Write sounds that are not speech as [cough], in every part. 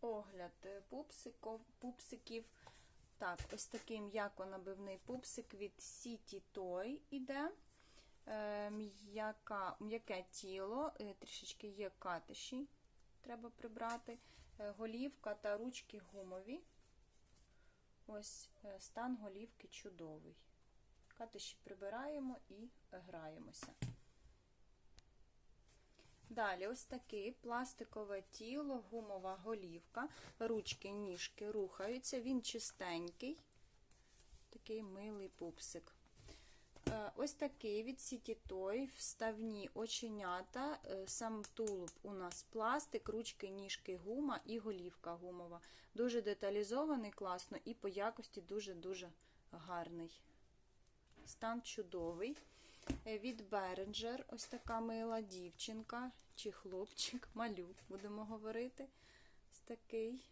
огляд е, пупсиков, пупсиків. Так, ось такий м'яко-набивний пупсик від City Toy іде. Е, м'яке тіло, е, трішечки є катиші, треба прибрати. Голівка та ручки гумові. Ось стан голівки чудовий. Катиші прибираємо і граємося. Далі ось таке пластикове тіло, гумова голівка, ручки, ніжки рухаються, він чистенький, такий милий пупсик. Е, Ось такий від City Toy, вставні оченята, е, сам тулуб у нас пластик, ручки, ніжки, гума і голівка гумова. Дуже деталізований, класно і по якості дуже-дуже гарний. Стан чудовий. Е, Від Беренджер ось така мила дівчинка чи хлопчик, [laughs] малюк, будемо говорити. Ось такий.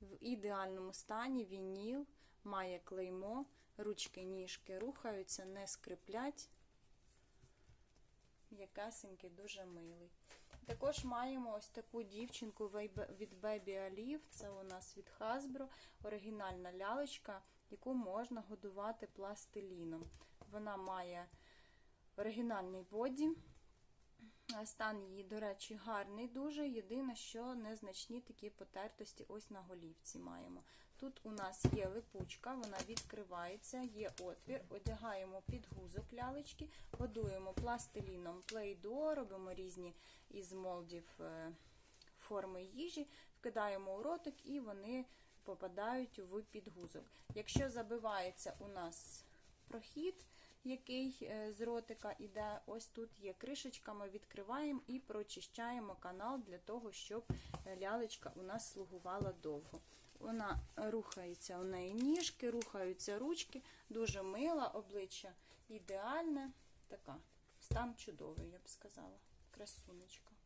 В ідеальному стані вініл, має клеймо, ручки, ніжки рухаються, не скриплять. М'якесенький, дуже милий. Також маємо ось таку дівчинку від Baby Olive, це у нас від Hasbro, оригінальна лялечка, яку можна годувати пластиліном. Вона має оригінальний боді. Стан її, до речі, гарний дуже. Єдине, що незначні такі потертості ось на голівці маємо. Тут у нас є липучка, вона відкривається, є отвір, одягаємо під гузок лялечки, годуємо пластиліном плейдо, робимо різні із молдів е, форми їжі, вкидаємо у ротик і вони попадають в підгузок. Якщо забивається у нас прохід, який е, з ротика іде, ось тут є кришечка, ми відкриваємо і прочищаємо канал для того, щоб лялечка у нас слугувала довго. Вона рухається, у неї ніжки, рухаються ручки, дуже мила, обличчя ідеальне. Така, стан чудовий, я б сказала. Красунечка.